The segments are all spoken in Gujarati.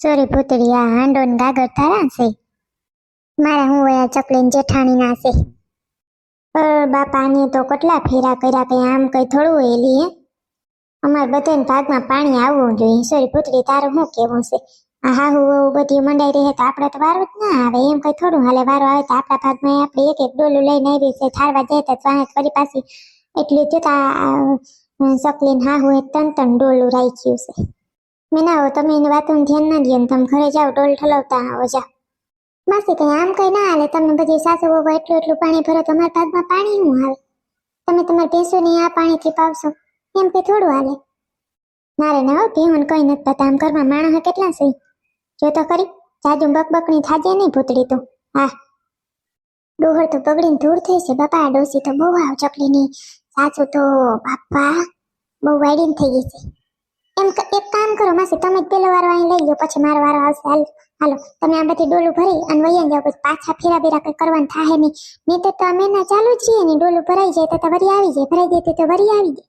સોરી ભૂતળી આ હાંડો ને ગાગર તારા છે? મારા હું વયા ચકલીન જેઠાણી ના છે. પણ બાપાને તો કેટલા ફેરા કર્યા કઈ આમ કઈ થોડું એલી, હે? અમાર બધાને ભાગમાં પાણી આવવું જોઈએ. સોરી પુતળી તારું શું કેવું છે? આ હાહુ વહુ બધી મંડાઈ રહે તો આપણે તો વારો જ ના આવે. એમ કઈ થોડું હાલે વારો આવે તો આપણા ભાગમાં આપણે એક એક ડોલું લઈને આવી છે. થાળવા જાય તો ત્યાં ફરી પાછી એટલી જોતા ચકલીન હાહુ એ ત્રણ ત્રણ ડોલું રાખ્યું છે. મેં ના આવો તમે એની વાતોનું ધ્યાન ના દે તમે ઘરે જાઓ ટોલ ઠલવતા આવો જાઓ માસી કઈ આમ કઈ ના હાલે, તમને બધી સાસુ બહુ એટલું એટલું પાણી ભરો તમારા ભાગમાં પાણી શું આવે તમે તમારી ભેંસોને આ પાણીથી પાવશો, એમ કઈ થોડું હાલે? મારે ના હો ભેહું કઈ નથી આમ ઘરમાં માણસ કેટલા છે? જો તો ખરી, જાજુ બકબકની થાજે નહીં ભૂતડી તો. હા. ડોહર તો બગડીને ધૂળ થઈ છે, બાપા ડોસી તો બહુ આવ ચકલીની. સાસુ તો બાપા, બહુ વાયડીને થઈ ગઈ છે. એમ એક કામ કરો માસી, તમે જ પેલો વારો અહીં લઈ લો પછી મારો વારો આવશે. હાલ, હાલો, તમે આ બધી ડોલું ભરી અને વૈયા જાઓ, પછી પાછા ફેરા બેરા કંઈ કરવાનું થાય નહીં. નહીં તો અમે ના ચાલુ છીએ ને, ડોલું ભરાઈ જાય તો તો વરી આવી જાય, ભરાઈ જાય તો વરી આવી જાય.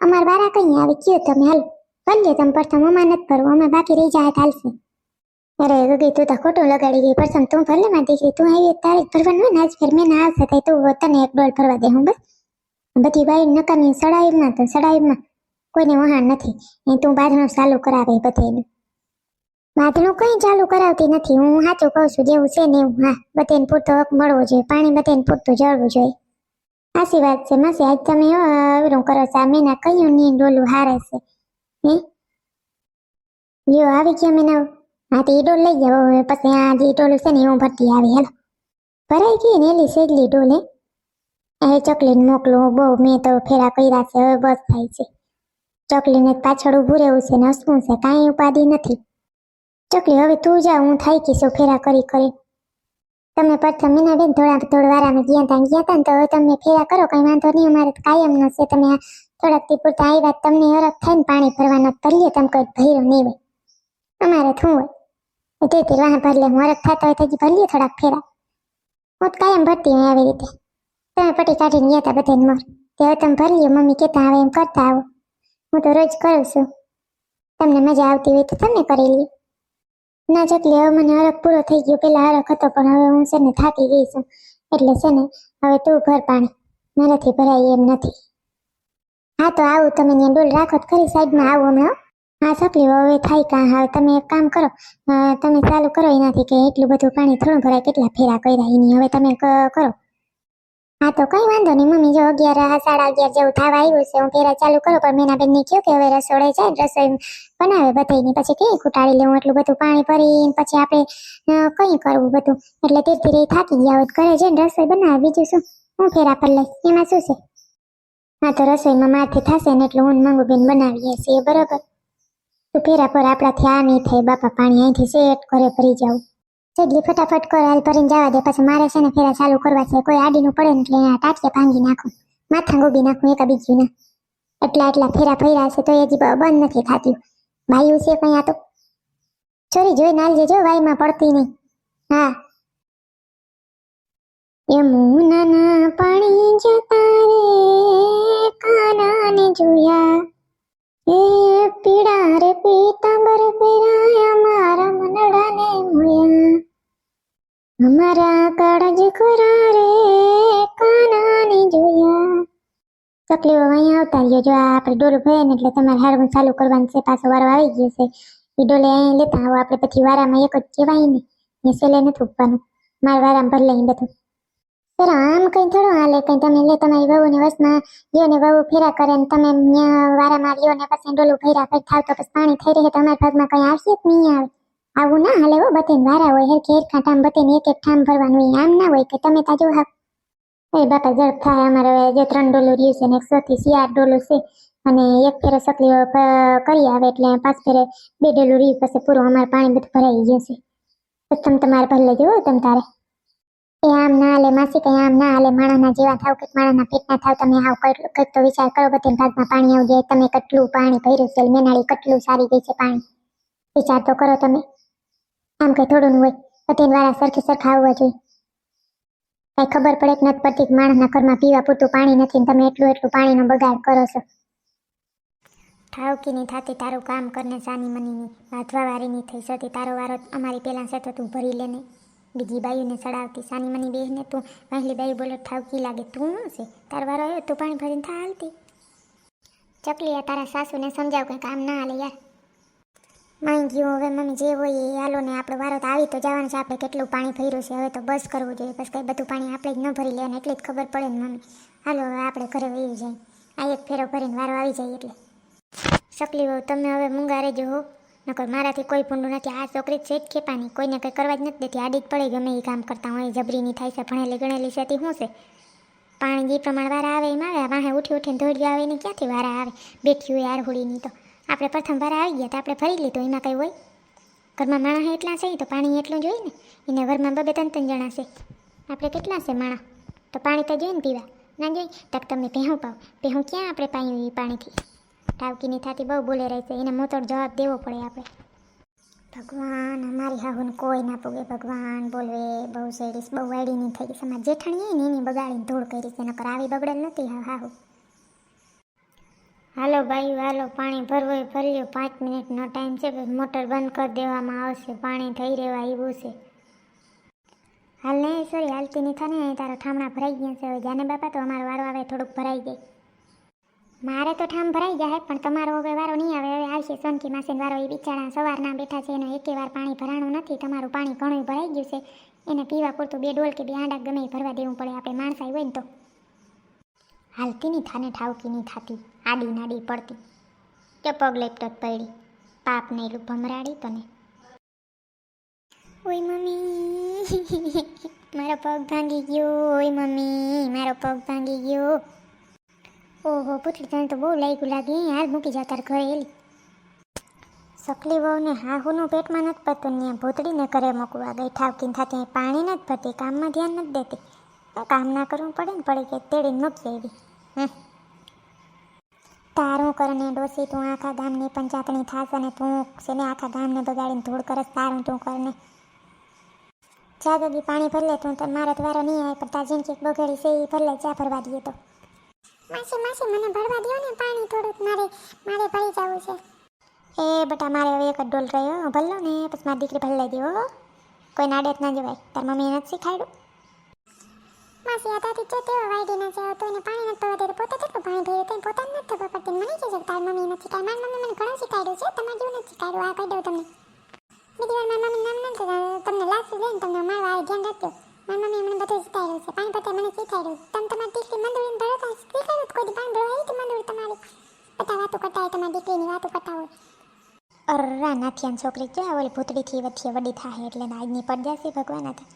અમાર વારા કઈ આવે, કયો તમે, હાલો. ભલે તમે, પ્રથમ અમાર નથી ભરવું, અમે બાકી રહી જાય હાલશે. અરે ગગી, તું તો ખોટું લગાડી ગઈ, પ્રથમ તું ભલે માં દીકરી તું આવી તારે ભરવાનું હોય ને, આજ ફેર મેં ના આવશે તો તને એક ડોલ ભરવા દે, હું બસ. બધી બાઈ નકામી સડાઈમાં, તો સડાઈમાં કોઈને વહાણ નથી. એ તું બાંધણું ચાલુ કરાવે બધેનું બાંધણું કંઈ ચાલુ કરાવતી નથી. હું સાચું કહું છું, જેવું છે ને એવું. હા બધેને પૂરતો હક મળવો જોઈએ. પાણી બધેને પૂરતું જળવું જોઈએ. સાચી વાત છે, માસી, આજ તમે અવરું કરો છો. આ મેના કયું ની ડોલું હારે છે? હે? લ્યો, આવી ગયા મેના. હા, તો એ ડોલ લઈ જાવ હવે પછી આ જે ડોલું છે ને, હું ભરતી આવી. હેલો. ભરાઈ ગઈ ને એલી સેગલી ડોલે એ ચકલીને મોકલું. બહુ મેં તો ફેરા કર્યા છે. હવે બસ થાય છે. ચકલીને પાછળ ઊભું રહેવું છે ને હસવું છે, કાંઈ ઉપાધિ નથી. ચકલી, હવે તું જા, હું થાય કીશું ફેરા કરી કરી. તમે પ્રથમ મીના બેન થોડા થોડા વારામાં ગયા હતા ગયા હતા ને તો હવે તમે ફેરા કરો, કઈ વાંધો નહીં, અમારે કાયમ નો છે, તમે થોડાકથી પૂરતા આવ્યા તમને હરખ થાય ને પાણી ભરવાના તરીએ તમે કોઈ ભર્યું નહીં હોય. અમારે શું હોય. તે તે વાહ ભર લે, હું હરખ થતા હોય તો હજી ભરીએ થોડાક ફેરા. હું કાયમ ભરતી હોય આવી રીતે. તમે પટી કાઢીને ગયા હતા બધાને મોર. તે હવે તમે ભરી મમ્મી કહેતા આવે એમ કરતા આવો. હું તો રોજ કરું છું. તમને મજા આવતી હોય તો તમે કરી લ્યો ના ચકલી હવે મને હરખ પૂરો થઈ ગયો, પેલા હરખ હતો, પણ હવે હું છે ને થાકી ગઈ છું. એટલે છે ને હવે તું ભર પાણી મારાથી ભરાય એમ નથી. હા, તો આવું તમે ત્યાં ડોલ રાખો તો ખરી, સાઈડમાં આવો હમણાં. હા ચકલી હવે થાય કાં? હવે તમે એક કામ કરો. તમે ચાલુ કરો એનાથી કે એટલું બધું પાણી થોડું ભરાય, કેટલા ફેરા કર્યા એની? હવે તમે કરો. હા, તો કઈ વાંધો નહીં. મમ્મી, જો અગિયાર સાડા અગિયાર જેવું થવા આવ્યું છે, હું ફેરા ચાલુ કરું, પણ મેના ને કહ્યું કે હવે રસોડે જાય રસોઈ બનાવે બધાયની પછી કઈ કુટાડી લેવું એટલું બધું પાણી ભરીને, પછી આપણે કઈ કરવું બધું. એટલે ધીરે ધીરે થાકી ગયા હોય, ઘરે જઈને રસોઈ બનાવે, બીજું શું? હું ફેરા પર લઈશ. એમાં શું છે? હા, તો રસોઈમાં મારથી થશે ને, એટલે હું ને મંગુ બેન બનાવીએ છીએ, બરાબર? તું ફેરા પર આપણાથી આ નહીં થાય, બાપા પાણી અહીંથી સેટ ઘરે ભરી જાવ જેટલી ફટાફટ કર હાલ ભરીને જવા દે, પછી મારે છે ને ફેરા ચાલુ કરવા છે. કોઈ આડીનું પડે ને એટલે એના ટાટકે ભાંગી નાખું. માથા ગોબી નાખું એકા બીજું ના એટલા એટલા ફેરા ભર્યા છે તો એ હજી બંધ નથી થાતી. ભાઈ છે કઈ આ તો? છોરી જોઈ નાલજે જો વાઈમાં પડતી નહીં. હા. યમુનાના પાણી જતા રે, કાનાને જોયા. એ પીડા રે અમારા કાળજ ખરા રે કાનાને જોયા. તકલીફો અહીંયા આવતા રહ્યો. જો આપણે ડોલું ભય ને એટલે તમારે હારવું ચાલુ કરવાનું છે. પાછો વારો આવી ગયો છે. એ ડોલે અહીં લેતા આવો. આપણે પછી વારામાં એક જ કહેવાય ને. એ સેલે નથી ઉપવાનું મારા વારામાં ભરી લઈને બધું સર, આમ કઈ થોડું હાલે? કઈ તમે લે, તમારી વહુને વસમાં લ્યો ને વહુ ફેરા કરે ને તમે વારામાં લ્યો ને પછી ડોલું ફેરા ફેર થાવ તો પછી પાણી થઈ રહે તો ભાગમાં કઈ આવશે જ નહીં આવે આવું ના હાલે હો બતેન વારા હોય હેર ઘેર ખાટામ બતેન એક એક ઠામ ભરવાનું હોય, આમ ના હોય કે તમે તાજો હા એ બાપા ઝડપ થાય, અમારે હવે જે ત્રણ ડોલું રહ્યું છે ને એકસો થી સિયાર ડોલું છે, અને એક ફેરે સકલી કરી આવે એટલે પાંચ ફેરે બે ડોલું રહ્યું, પછી પૂરું અમારે પાણી બધું ભરાઈ જશે છે. તમે તમારે ભરી લેજો હો, તમ તારે. એ આમ ના હાલે, માસી કઈ આમ ના હાલે, માણાના જેવા થાવ કે માણાના પેટના થાવ, તમે કઈ, કંઈક તો વિચાર કરો બધે ભાગમાં પાણી આવી જાય, તમે કેટલું પાણી ભર્યું છે, મેનાળી કેટલું સારી ગઈ છે પાણી. વિચાર તો કરો તમે. આમ કઈ થોડું હોય બધે વાળા સરખી સરખા આવવા જોઈએ. કઈ ખબર પડે કે નથી પડતી માણસના ઘરમાં પીવા પૂરતું પાણી નથી તમે એટલું એટલું પાણીનો બગાડ કરો છો. ઠાવકીની થાતી તારું કામ કરને સાની મનીની વાંધવા વારીની થઈ જતી તારો વારો અમારી પહેલાં છે તો ભરી લેને બીજી બાયુને સડાવતી સાની મની બેહને તું, વહેલી બાયુ બોલો, ઠાવકી લાગે તું છે? તારો વારો આવ્યો તું પાણી ભરીને થા હાલતી. ચકલી આ તારા સાસુને સમજાવ કંઈ કામ ના હાલે યાર. માઈ ગયું હવે મમ્મી જે હોય એ હાલો ને આપણે વારો તો આવી તો જવાનું છે. આપણે કેટલું પાણી ભર્યું છે. હવે તો બસ કરવું જોઈએ. બસ કંઈ બધું પાણી આપણે જ ન ભરી લેવાનું. એટલી જ ખબર પડે ને મમ્મી. હાલો, હવે આપણે ઘરે વહી જાય. આ એક ફેરો ભરીને વારો આવી જાય એટલે. સકલી વહુ, તમે હવે મૂંગા રહેજો હો. નકર મારાથી કોઈ ભૂંડું નથી. આ છોકરી છે જ ખેપાની. કોઈને કંઈ કરવા જ નથી દેતી. આડી જ પડે ગમે એ કામ કરતા હોય. જબરીની થાય છે, ભણેલી ગણેલી છે. તે શું છે? પાણી જે પ્રમાણે વારા આવે એમાં આવે. વાહે ઉઠી ઉઠીને દોડ્યો આવે ને ક્યાંથી વારા આવે? બેઠી હોય આરહુડીની તો. આપણે પ્રથમ વાર આવી ગયા તો આપણે ફરી લીધું એમાં કંઈ હોય? ઘરમાં માણસ એટલા છે, તો પાણી એટલું જોઈએ ને? એને ઘરમાં બબે ત્રણ ત્રણ જણા છે. આપણે કેટલા છે માણસ તો પાણી તો જોઈએ ને પીવા. ના જોઈ તક તમને ભેહું પાવ. ભેહું ક્યાં આપણે પાયું એ પાણીથી? ટાવકીની થાતી બહુ બોલે રહેશે એને મોટો જવાબ દેવો પડે આપણે. ભગવાન, અમારી હાહુને કોઈ ના પૂગે. ભગવાન બોલવે, બહુ સેડીસ બહુ વાડીની થઈ ગઈ છે. જેઠાણી ને, એની બગાડીને ધૂળ કરી છે, નકર આવી બગડેલ નથી હા હાહુ. હાલો ભાઈ, હાલો, પાણી ભરવું ભરી લ્યો પાંચ મિનિટનો ટાઈમ છે મોટર બંધ કરી દેવામાં આવશે. પાણી થઈ રહેવા એવું છે. હાલ નહીં સોરી હાલતી નહીં થાને તારા ઠામણા ભરાઈ ગયા છે. હવે જાને બાપા, તો અમારો વારો આવે, થોડુંક ભરાઈ જાય. મારે તો ઠામ ભરાઈ જાય પણ તમારો હવે વારો નહીં આવે. હવે આવશે સોનકી માસીનો વારો. એ બિચારા સવારના બેઠા છે, એનો એકે વાર પાણી ભરાણું નથી. તમારું પાણી ઘણું ભરાઈ ગયું છે. એને પીવા પૂરતું બે ડોલ કે બે આંડા ગમે ભરવા દેવું પડે. આપણે માણસાઈ હોય ને તો. હાલતી નહીં થાને ઠાવકી નહીં થાતી, આડી નાડી પડતી. કે પગ લેપતો જ પડી, પાપ ને એલું ભમરાડી તને. ઓય મમ્મી, મારો પગ ભાંગી ગયો, ઓય મમ્મી, મારો પગ ભાંગી ગયો. ઓહો, પુત્રી, તને તો બહુ લાગ્યું લાગે હાલ મૂકી જા તાર ઘરે એલી. સકલી વહુને હાહુનું પેટમાં નથી પડતું ને ભૂતળીને ઘરે મૂકવા ગઈ ઠાવકીને થતી પાણી નથી ભરતી, કામમાં ધ્યાન નથી દેતી. કામ ના કરવું પડે ને, પડે કે તેડી મૂકી આવી તારું કરને ડોસી, તું આખા ગામની પંચાયતની થાશ અને તું છે ને આખા ગામને બગાડીને ધૂળ કરસ, તારું તું કરને. જા ગગી પાણી ભર લે તું મારો વારો નહીં આવે, પણ તાર જિંદગી બગડી છે એ ભર લે, ચા ભરવા દઈએ તો. માસી માસી, મને ભરવા દો ને, પાણી થોડુંક મારે મારે ભરી જવું છે. એ બટા, મારે હવે એક જ ડોલ રહ્યો ભરલો ને, પછી મારી દીકરી ભરી દેવો કોઈ કોઈ નાડેત ના જવાય. તાર મમ્મીએ નથી શીખાડ્યું? માસી આ તાતી જો તેવો વાઈડી તો એને પાણી નથી પવા દે પોતે કેટલું પાણી ભર્યું તો પોતાને નથી ખબર પડતી. મને કહે છે તાર મમ્મી નથી શીખાય મારી મમ્મી મને ઘણું શીખાડ્યું છે. તમારે જેવું નથી શીખાડ્યું આ કહી દઉં તમને. બીજી વાર મારી મમ્મી નામ નથી તમને લાગશે ને તમને મારવા આવે, ધ્યાન રાખજો. મારી મમ્મી મને બધું શીખાડ્યું છે. પાણી પતે મને શીખાડ્યું તમે તમારી દીકરી મંદુરીને ભરો તો શીખાડ્યું કોઈ પાણી ભરો હોય હતી મંદુરી તમારી. બધા વાતો કરતા હોય, તમારી દીકરીની વાતો કરતા હોય. અરરા નાથિયાન છોકરી જો ઓલી ભૂતડીથી વચ્ચે વડી થાય એટલે આજની પડ જશે ભગવાન હતા.